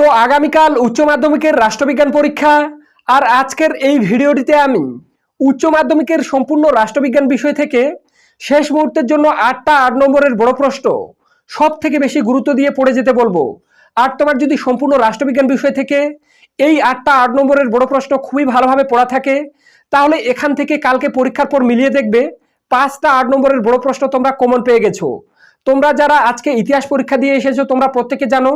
তো আগামীকাল উচ্চ মাধ্যমিকের রাষ্ট্রবিজ্ঞান পরীক্ষা। আর আজকের এই ভিডিওটিতে আমি উচ্চ মাধ্যমিকের সম্পূর্ণ রাষ্ট্রবিজ্ঞান বিষয় থেকে শেষ মুহূর্তের জন্য আটটা আট নম্বরের বড় প্রশ্ন সব থেকে বেশি গুরুত্ব দিয়ে পড়ে যেতে বলব। আর তোমার যদি সম্পূর্ণ রাষ্ট্রবিজ্ঞান বিষয় থেকে এই আটটা আট নম্বরের বড় প্রশ্ন খুবই ভালোভাবে পড়া থাকে, তাহলে এখান থেকে কালকে পরীক্ষার পর মিলিয়ে দেখবে পাঁচটা আট নম্বরের বড় প্রশ্ন তোমরা কমন পেয়ে গেছো। তোমরা যারা আজকে ইতিহাস পরীক্ষা দিয়ে এসেছ, তোমরা প্রত্যেকে জানো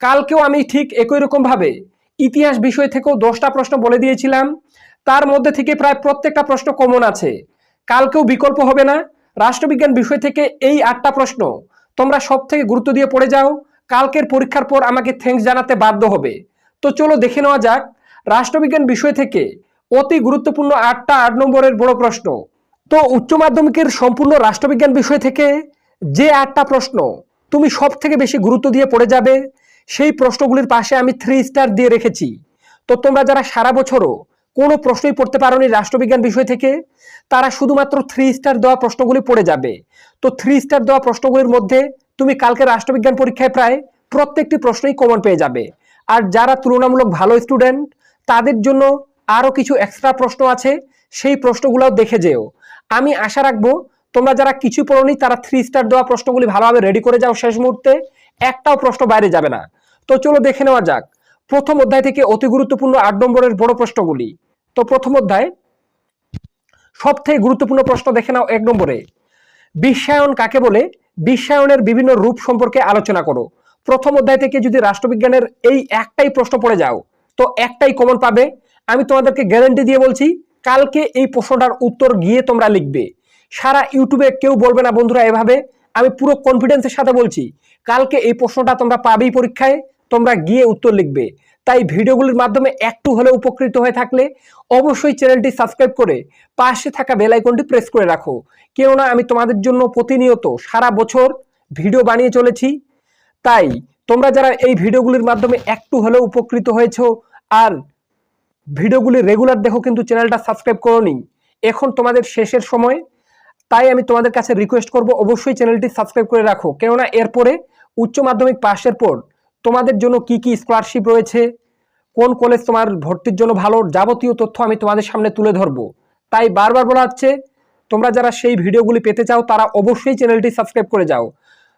কালকেও আমি ঠিক একই রকম ভাবে ইতিহাস বিষয় থেকেও দশটা প্রশ্ন বলে দিয়েছিলাম। তার মধ্যে থেকে প্রায় প্রত্যেকটা প্রশ্ন কমন আছে। কালকেও বিকল্প হবে না। রাষ্ট্রবিজ্ঞান বিষয় থেকে এই আটটা প্রশ্ন তোমরা সব থেকে গুরুত্ব দিয়ে পড়ে যাও। কালকের পরীক্ষার পর আমাকে থ্যাঙ্কস জানাতে বাধ্য হবে। তো চলো দেখে নেওয়া যাক। রাষ্ট্রবিজ্ঞান বিষয় থেকে অতি গুরুত্বপূর্ণ আটটা আট নম্বরের বড় প্রশ্ন। তো উচ্চ মাধ্যমিকের সম্পূর্ণ রাষ্ট্রবিজ্ঞান বিষয় থেকে যে আটটা প্রশ্ন তুমি সব থেকে বেশি গুরুত্ব দিয়ে পড়ে যাবে সেই প্রশ্নগুলির পাশে আমি থ্রি স্টার দিয়ে রেখেছি। তো তোমরা যারা সারা বছরও কোনো প্রশ্নই পড়তে পারোনি রাষ্ট্রবিজ্ঞান বিষয় থেকে, তারা শুধুমাত্র থ্রি স্টার দেওয়া প্রশ্নগুলি পড়ে যাবে। তো থ্রি স্টার দেওয়া প্রশ্নগুলির মধ্যে তুমি কালকে রাষ্ট্রবিজ্ঞান পরীক্ষায় প্রায় প্রত্যেকটি প্রশ্নই কমন পেয়ে যাবে। আর যারা তুলনামূলক ভালো স্টুডেন্ট তাদের জন্য আরও কিছু এক্সট্রা প্রশ্ন আছে, সেই প্রশ্নগুলোও দেখে যেও। আমি আশা রাখব তোমরা যারা কিছু পড়োনি, তারা থ্রি স্টার দেওয়া প্রশ্নগুলি ভালোভাবে রেডি করে যাও শেষ মুহূর্তে। একটাও প্রশ্ন বাইরে যাবে না। তো চলো দেখে নেওয়া যাক। প্রথম অধ্যায় থেকে অতি গুরুত্বপূর্ণ আট নম্বরের বড় প্রশ্নগুলি। তো প্রথম অধ্যায় সব থেকে গুরুত্বপূর্ণ প্রশ্ন দেখে নাও এক নম্বরে। বিশ্বায়ন কাকে বলে? বিশ্বায়নের বিভিন্ন রূপ সম্পর্কে আলোচনা করো। প্রথম অধ্যায় থেকে যদি রাষ্ট্রবিজ্ঞানের এই একটাই প্রশ্ন পড়ে যাও, তো একটাই কমন পাবে। আমি তোমাদেরকে গ্যারান্টি দিয়ে বলছি, কালকে এই প্রশ্নটার উত্তর গিয়ে তোমরা লিখবে। সারা ইউটিউবে কেউ বলবে না বন্ধুরা এভাবে। আমি পুরো কনফিডেন্সের সাথে বলছি, কালকে এই প্রশ্নটা তোমরা পাবেই পরীক্ষায়। তোমরা গিয়ে উত্তর লিখবে। তাই ভিডিওগুলির মাধ্যমে একটু হলে উপকৃত হয়ে থাকলে অবশ্যই চ্যানেলটি সাবস্ক্রাইব করে পাশে থাকা বেল আইকনটি প্রেস করে রাখো। কেননা আমি তোমাদের জন্য প্রতিনিয়ত সারা বছর ভিডিও বানিয়ে চলেছি। তাই তোমরা যারা এই ভিডিওগুলির মাধ্যমে একটু হলেও উপকৃত হয়েছো আর ভিডিওগুলি রেগুলার দেখো কিন্তু চ্যানেলটা সাবস্ক্রাইব করোনি, এখন তোমাদের শেষের সময়। তাই আমি তোমাদের কাছে রিকোয়েস্ট করব, অবশ্যই চ্যানেলটি সাবস্ক্রাইব করে রাখো। কেননা এরপরে উচ্চ মাধ্যমিক পাশের পর তোমাদের জন্য কি কি স্কলারশিপ রয়েছে? কোন কলেজ তোমার ভর্তির জন্য ভালো? যাবতীয় তথ্য আমি তোমাদের সামনে তুলে ধরবো। তাই বারবার বলা হচ্ছে, তোমরা যারা সেই ভিডিওগুলি পেতে চাও, তারা অবশ্যই চ্যানেলটি সাবস্ক্রাইব করে যাও।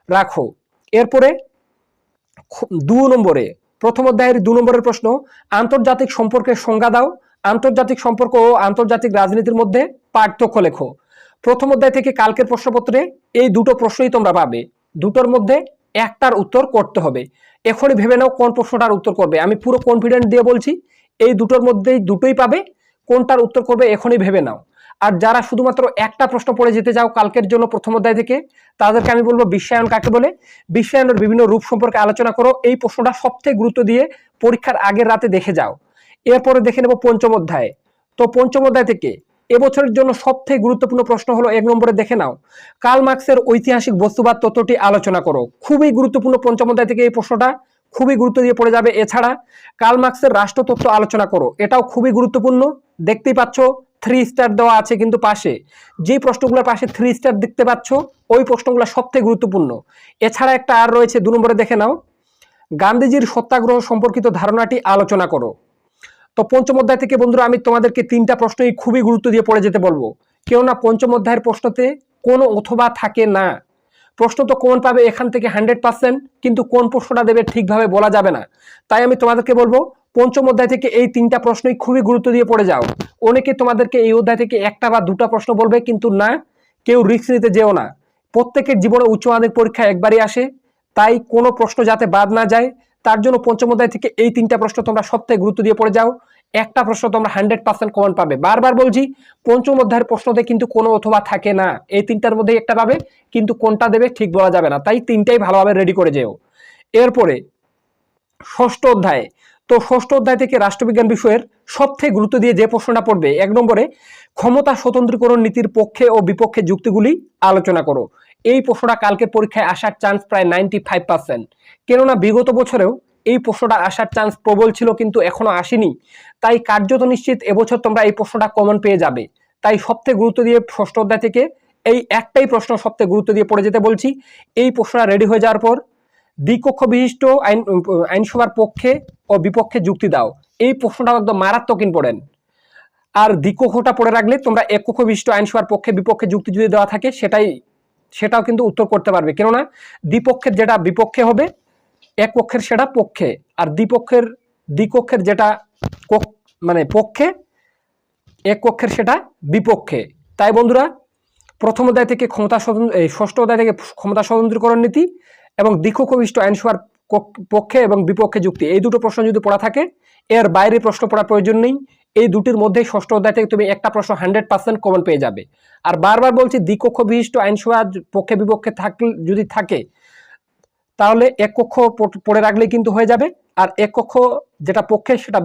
রাখো। এরপরে দু নম্বরে, প্রথম অধ্যায়ের দু নম্বরের প্রশ্ন, আন্তর্জাতিক সম্পর্কের সংজ্ঞা দাও। আন্তর্জাতিক সম্পর্ক ও আন্তর্জাতিক রাজনীতির মধ্যে পার্থক্য লেখো। প্রথম অধ্যায় থেকে কালকের প্রশ্নপত্রে এই দুটো প্রশ্নই তোমরা পাবে। দুটোর মধ্যে একটার উত্তর করতে হবে। এখনই ভেবে নাও কোন প্রশ্নটার উত্তর করবে। আমি পুরো কনফিডেন্ট দিয়ে বলছি, এই দুটোর মধ্যেই দুটোই পাবে, কোনটার উত্তর করবে এখনই ভেবে নাও। আর যারা শুধুমাত্র একটা প্রশ্ন পড়ে যেতে চাও কালকের জন্য প্রথম অধ্যায় থেকে, তাদেরকে আমি বলব বিশ্বায়ন কাকে বলে? বিশ্বায়নের বিভিন্ন রূপ সম্পর্কে আলোচনা করো, এই প্রশ্নটা সবথেকে গুরুত্ব দিয়ে পরীক্ষার আগের রাতে দেখে যাও। এরপরে দেখে নেব পঞ্চম অধ্যায়। তো পঞ্চম অধ্যায় থেকে এবছরের জন্য সবথেকে গুরুত্বপূর্ণ প্রশ্ন হলো, এক নম্বরে দেখে নাও। কার্ল মার্কসের ঐতিহাসিক বস্তুবাদ তত্ত্বটি আলোচনা করো। খুবই গুরুত্বপূর্ণ পঞ্চম অধ্যায় থেকে এই প্রশ্নটা খুবই গুরুত্ব দিয়ে পড়ে যাবে। এছাড়া কার্ল মার্কসের রাষ্ট্রতত্ত্ব আলোচনা করো। এটাও খুবই গুরুত্বপূর্ণ। দেখতেই পাচ্ছ থ্রি স্টার দেওয়া আছে কিন্তু পাশে। যে প্রশ্নগুলোর পাশে থ্রি স্টার দেখতে পাচ্ছ, ওই প্রশ্নগুলো সবথেকে গুরুত্বপূর্ণ। এছাড়া একটা আর রয়েছে, দু নম্বরে দেখে নাও। গান্ধীজির সত্যাগ্রহ সম্পর্কিত ধারণাটি আলোচনা করো। তো পঞ্চম অধ্যায় থেকে বন্ধুরা, আমি তোমাদেরকে তিনটা প্রশ্নই খুবই গুরুত্ব দিয়ে পড়ে যেতে বলব। কেননা পঞ্চম অধ্যায়ের প্রশ্নতে কোনো অথবা থাকে না। প্রশ্ন তো কোন পাবে এখান থেকে হান্ড্রেড পার্সেন্ট, কিন্তু কোন প্রশ্নটা দেবে ঠিকভাবে বলা যাবে না। তাই আমি তোমাদেরকে বলব, পঞ্চম অধ্যায় থেকে এই তিনটা প্রশ্নই খুবই গুরুত্ব দিয়ে পড়ে যাও। অনেকে তোমাদেরকে এই অধ্যায় থেকে একটা বা দুটা প্রশ্ন বলবে, কিন্তু না, কেউ রিস্ক নিতে যেও না। প্রত্যেকের জীবনে উচ্চ মাধ্যমিক পরীক্ষা একবারই আসে, তাই কোনো প্রশ্ন যাতে বাদ না যায়, তার জন্য পঞ্চম অধ্যায় থেকে এই তিনটা প্রশ্ন তোমরা সবথেকে গুরুত্ব দিয়ে পড়ে যাও। একটা প্রশ্ন তোমরা হান্ড্রেড পার্সেন্ট কমন পাবে। বারবার বলছি, পঞ্চম অধ্যায়ের প্রশ্নতে কিন্তু কোনো অথবা থাকে না। এই তিনটার মধ্যে একটা পাবে, কিন্তু কোনটা দেবে ঠিক বলা যাবে না। তাই তিনটাই ভালোভাবে রেডি করে যেও। এরপরে, ষষ্ঠ অধ্যায়। তো ষষ্ঠ অধ্যায় থেকে রাষ্ট্রবিজ্ঞান বিষয়ের সবথেকে গুরুত্ব দিয়ে যে প্রশ্নটা পড়বে, এক নম্বরে, ক্ষমতা স্বতন্ত্রীকরণ নীতির পক্ষে ও বিপক্ষে যুক্তিগুলি আলোচনা করো। এই প্রশ্নটা কালকের পরীক্ষায় আসার চান্স প্রায় নাইনটি ফাইভ পার্সেন্ট কেননা বিগত বছরেও এই প্রশ্নটা আসার চান্স প্রবল ছিল কিন্তু এখনও আসেনি। তাই কার্যত নিশ্চিত এবছর তোমরা এই প্রশ্নটা কমন পেয়ে যাবে। তাই সবথেকে গুরুত্ব দিয়ে ষষ্ঠ অধ্যায় থেকে এই একটাই প্রশ্ন সবথেকে গুরুত্ব দিয়ে পড়ে যেতে বলছি। এই প্রশ্নটা রেডি হয়ে যাওয়ার পর দ্বিকক্ষ বিশিষ্ট আইন, আইনসভার পক্ষে ও বিপক্ষে যুক্তি দাও। এই প্রশ্নটা একদম মারাত্মক ইম্পর্টেন্ট আর দ্বিকক্ষটা পড়ে রাখলে তোমরা এক কক্ষ বিশিষ্ট আইনসভার পক্ষে বিপক্ষে যুক্তি যদি দেওয়া থাকে, সেটাই, সেটাও কিন্তু উত্তর করতে পারবে। কেননা দ্বিপক্ষের যেটা বিপক্ষে হবে এক পক্ষের সেটা পক্ষে, আর দ্বিপক্ষের দ্বিকক্ষের যেটা মানে পক্ষে এক কক্ষের সেটা বিপক্ষে। তাই বন্ধুরা, প্রথম অধ্যায় থেকে ক্ষমতা স্বতন্ত্র, এই ষষ্ঠ অধ্যায় থেকে ক্ষমতা স্বতন্ত্রীকরণ নীতি এবং দ্বিকক্ষবিষ্ট আইনসভার পক- পক্ষে এবং বিপক্ষে যুক্তি। এই দুটো প্রশ্ন যদি পড়া থাকে, এর বাইরে প্রশ্ন পড়ার প্রয়োজন নেই। এই দুটির মধ্যে ষষ্ঠ অধ্যায় থেকে তুমি একটা প্রশ্ন হান্ড্রেড পার্সেন্ট কমন পেয়ে যাবে। আর বারবার বলছি দ্বিকক্ষ বিশিষ্ট আইনসভা পক্ষে বিপক্ষে থাকলে, যদি থাকে তাহলে এক কক্ষ পড়ে রাখলেই কিন্তু হয়ে যাবে। আর এক কক্ষ যেটা পক্ষে সেটা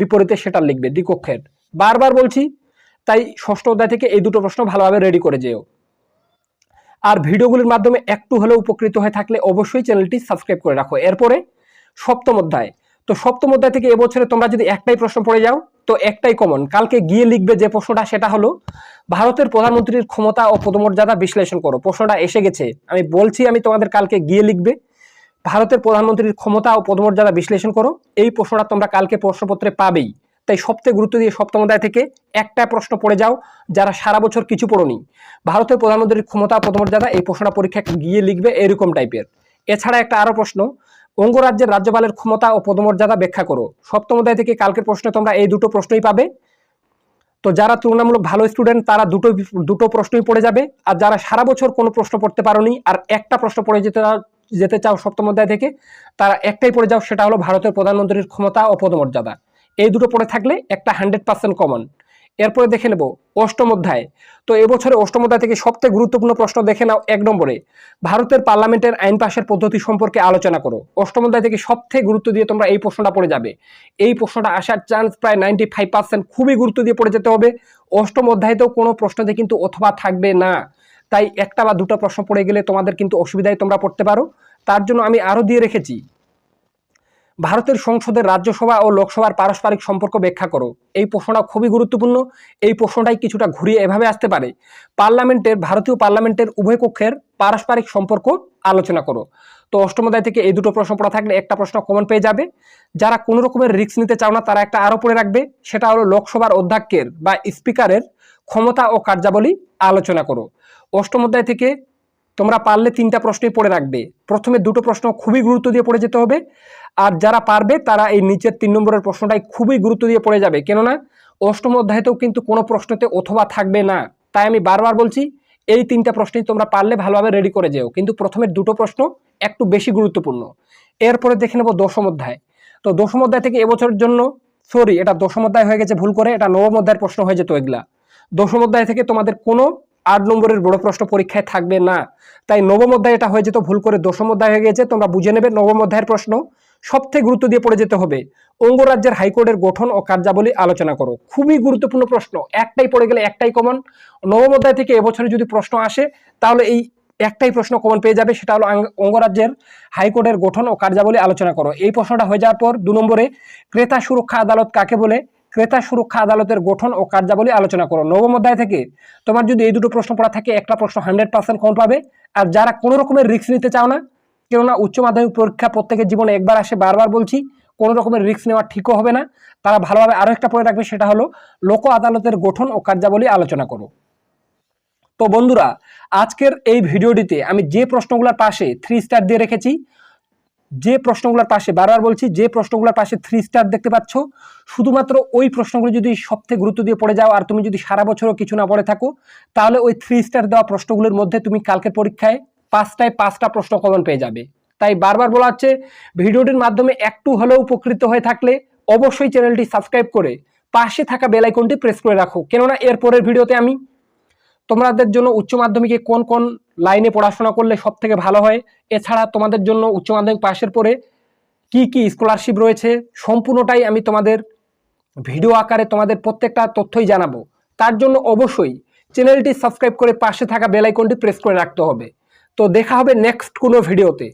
বিপরীতে সেটা লিখবে দ্বিকক্ষের। বারবার বলছি, তাই ষষ্ঠ অধ্যায় থেকে এই দুটো প্রশ্ন ভালোভাবে রেডি করে যেও। আর ভিডিওগুলির মাধ্যমে একটু হলেও উপকৃত হয়ে থাকলে অবশ্যই চ্যানেলটি সাবস্ক্রাইব করে রাখো। এরপরে সপ্তম অধ্যায়। তো সপ্তম অধ্যায় থেকে এবছরে তোমরা যদি একটাই প্রশ্ন পড়ে যাও, তো একটাই কমন কালকে গিয়ে লিখবে যে প্রশ্নটা, সেটা হলো, ভারতের প্রধানমন্ত্রীর ক্ষমতা ও পদমর্যাদা বিশ্লেষণ করো। প্রশ্নটা এসে গেছে। আমি বলছি, আমি তোমাদের কালকে গিয়ে লিখবে। ভারতের প্রধানমন্ত্রীর ক্ষমতা ও পদমর্যাদা বিশ্লেষণ করো। এই প্রশ্নটা তোমরা কালকে প্রশ্নপত্রে পাবেই। তাই সবথেকে গুরুত্ব দিয়ে সপ্তম অধ্যায় থেকে একটা প্রশ্ন পড়ে যাও, যারা সারা বছর কিছু পড়োনি। ভারতের প্রধানমন্ত্রীর ক্ষমতা পদমর্যাদা এই প্রশ্নটা পরীক্ষা গিয়ে লিখবে এরকম টাইপের। এছাড়া একটা আরও প্রশ্ন অঙ্গরাজ্যের রাজ্যপালের ক্ষমতা ও পদমর্যাদা ব্যাখ্যা করো। সপ্তম অধ্যায় থেকে কালকের প্রশ্নে তোমরা এই দুটো প্রশ্নই পাবে। তো যারা তুলনামূলক ভালো স্টুডেন্ট তারা দুটো দুটো প্রশ্নই পড়ে যাবে। আর যারা সারা বছর কোনো প্রশ্ন পড়তে পারোনি, আর একটা প্রশ্ন পড়ে যেতে যেতে চাও সপ্তম অধ্যায় থেকে, তারা একটাই পড়ে যাও, সেটা হলো ভারতের প্রধানমন্ত্রীর ক্ষমতা ও পদমর্যাদা। এই দুটো পড়ে থাকলে একটা হান্ড্রেড পার্সেন্ট কমন এরপরে দেখে নেব অষ্টম অধ্যায়। তো এবছরে অষ্টম অধ্যায় থেকে সবচেয়ে গুরুত্বপূর্ণ প্রশ্ন দেখে নাও এক নম্বরে। ভারতের পার্লামেন্টের আইন পাশের পদ্ধতি সম্পর্কে আলোচনা করো। অষ্টম অধ্যায় থেকে সবথেকে গুরুত্ব দিয়ে তোমরা এই প্রশ্নটা পড়ে যাবে। এই প্রশ্নটা আসার চান্স প্রায় নাইনটি ফাইভ পার্সেন্ট খুবই গুরুত্ব দিয়ে পড়ে যেতে হবে। অষ্টম অধ্যায়তেও কোনো প্রশ্নতে কিন্তু অথবা থাকবে না। তাই একটা বা দুটো প্রশ্ন পড়ে গেলে তোমাদের কিন্তু অসুবিধায় তোমরা পড়তে পারো। তার জন্য আমি আরও দিয়ে রেখেছি, ভারতের সংসদের রাজ্যসভা ও লোকসভার পারস্পরিক সম্পর্ক ব্যাখ্যা করো। এই প্রশ্নটা খুবই গুরুত্বপূর্ণ, এই প্রশ্নটাই কিছুটা ঘুরিয়ে এভাবে আসতে পারে। পার্লামেন্টের, ভারতীয় পার্লামেন্টের উভয় কক্ষের পারস্পরিক সম্পর্ক আলোচনা করো। তো অষ্টম অধ্যায় থেকে এই দুটো প্রশ্ন পড়া থাকলে একটা প্রশ্ন কমন পেয়ে যাবে। যারা কোনো রকমের রিস্ক নিতে চাও না, তারা একটা আরও পড়ে রাখবে। সেটা হলো লোকসভার অধ্যক্ষের বা স্পিকারের ক্ষমতা ও কার্যাবলী আলোচনা করো। অষ্টম অধ্যায় থেকে তোমরা পারলে তিনটা প্রশ্নই পড়ে রাখবে। প্রথমে দুটো প্রশ্ন খুবই গুরুত্ব দিয়ে পড়ে যেতে হবে। আর যারা পারবে, তারা এই নিচের তিন নম্বরের প্রশ্নটাই খুবই গুরুত্ব দিয়ে পড়ে যাবে। কেননা, অষ্টম অধ্যায়তেও কিন্তু কোনো প্রশ্নতে অথবা থাকবে না। তাই আমি বারবার বলছি এই তিনটা প্রশ্নই তোমরা পারলে ভালোভাবে রেডি করে যেও। কিন্তু প্রথমের দুটো প্রশ্ন একটু বেশি গুরুত্বপূর্ণ। এরপরে দেখে নেব দশম অধ্যায়। তো দশম অধ্যায় থেকে এবছরের জন্য সরি এটা দশম অধ্যায় হয়ে গেছে, ভুল করে, এটা নবম অধ্যায়ের প্রশ্ন হয়ে যেত এগুলা। দশম অধ্যায় থেকে তোমাদের কোনো আট নম্বরের বড় প্রশ্ন পরীক্ষায় থাকবে না। তাই নবম অধ্যায় এটা হয়ে যেত, ভুল করে দশম অধ্যায় হয়ে গেছে, তোমরা বুঝে নেবে নবম অধ্যায়ের প্রশ্ন। সবথেকে গুরুত্ব দিয়ে পড়ে যেতে হবে। অঙ্গরাজ্যের হাইকোর্টের গঠন ও কার্যাবলী আলোচনা করো। খুবই গুরুত্বপূর্ণ প্রশ্ন। একটাই পড়ে গেলে একটাই কমন নবম অধ্যায় থেকে এবছরে যদি প্রশ্ন আসে, তাহলে এই একটাই প্রশ্ন কমন পেয়ে যাবে। সেটা হলো অঙ্গরাজ্যের হাইকোর্টের গঠন ও কার্যাবলী আলোচনা করো। এই প্রশ্নটা হয়ে যাওয়ার পর দু নম্বরে, ক্রেতা সুরক্ষা আদালত কাকে বলে? ক্রেতা সুরক্ষা আদালতের গঠন ও কার্যাবলী আলোচনা করো। নবম অধ্যায় থেকে তোমার যদি এই দুটো প্রশ্ন পড়া থাকে, একটা প্রশ্ন হান্ড্রেড পার্সেন্ট কম পাবে। আর যারা কোনো রকমের রিস্ক নিতে চাও না কেননা উচ্চ মাধ্যমিক পরীক্ষা প্রত্যেকের জীবনে একবার আসে, বারবার বলছি, কোনো রকমের রিস্ক নেওয়া ঠিকও হবে না। তারা ভালোভাবে আরও একটা পড়ে রাখবে, সেটা হলো লোক আদালতের গঠন ও কার্যাবলী আলোচনা করো। তো বন্ধুরা, আজকের এই ভিডিওটিতে আমি যে প্রশ্নগুলোর পাশে থ্রি স্টার দিয়ে রেখেছি, যে প্রশ্নগুলোর পাশে, বারবার বলছি, যে প্রশ্নগুলোর পাশে থ্রি স্টার দেখতে পাচ্ছ, শুধুমাত্র ওই প্রশ্নগুলো যদি সবথেকে গুরুত্ব দিয়ে পড়ে যাও, আর তুমি যদি সারা বছরও কিছু না পড়ে থাকো, তাহলে ওই থ্রি স্টার দেওয়া প্রশ্নগুলোর মধ্যে তুমি কালকের পরীক্ষায় পাঁচটায় পাঁচটা প্রশ্ন কমন পেয়ে যাবে। তাই বারবার বলা হচ্ছে, ভিডিওটির মাধ্যমে একটু হলেও উপকৃত হয়ে থাকলে অবশ্যই চ্যানেলটি সাবস্ক্রাইব করে পাশে থাকা বেল আইকনটি প্রেস করে রাখো। কেননা এর পরের ভিডিওতে আমি তোমাদের জন্য উচ্চ মাধ্যমিকে কোন কোন লাইনে পড়াশোনা করলে সব থেকে ভালো হয়, এছাড়া তোমাদের জন্য উচ্চ মাধ্যমিক পাশের পরে কি কি স্কলারশিপ রয়েছে, সম্পূর্ণটাই আমি তোমাদের ভিডিও আকারে তোমাদের প্রত্যেকটা তথ্যই জানাব। তার জন্য অবশ্যই চ্যানেলটি সাবস্ক্রাইব করে পাশে থাকা বেল আইকনটি প্রেস করে রাখতে হবে। তো দেখা হবে নেক্সট কোনো ভিডিওতে